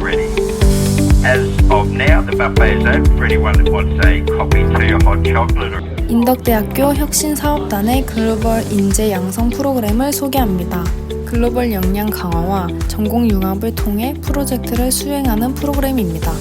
ready. As of now, the buffet is open for anyone that wants a coffee, tea, or hot chocolate. 인덕대학교 혁신사업단의 글로벌 인재 양성 프로그램을 소개합니다. 글로벌 역량 강화와 전공 융합을 통해 프로젝트를 수행하는 프로그램입니다.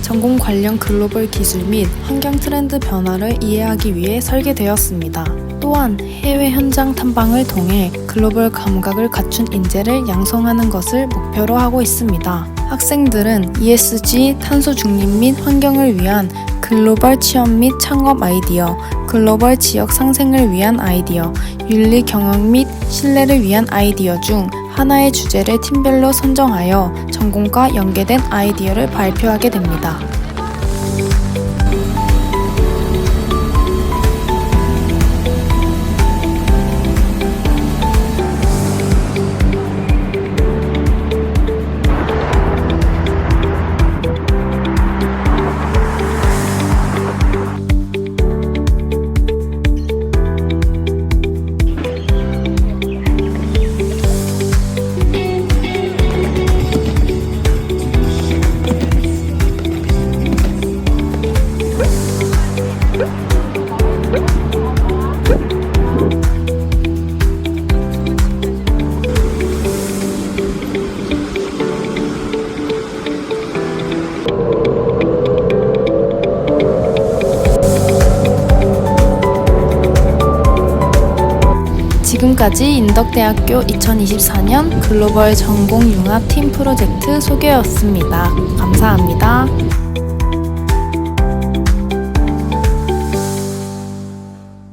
전공 관련 글로벌 기술 및 환경 트렌드 변화를 이해하기 위해 설계되었습니다. 또한 해외 현장 탐방을 통해 글로벌 감각을 갖춘 인재를 양성하는 것을 목표로 하고 있습니다. 학생들은 ESG, 탄소 중립 및 환경을 위한 글로벌 취업 및 창업 아이디어, 글로벌 지역 상생을 위한 아이디어, 윤리 경영 및 신뢰를 위한 아이디어 중 하나의 주제를 팀별로 선정하여 전공과 연계된 아이디어를 발표하게 됩니다. 지금까지 인덕대학교 2024년 글로벌 전공 융합 팀 프로젝트 소개였습니다. 감사합니다.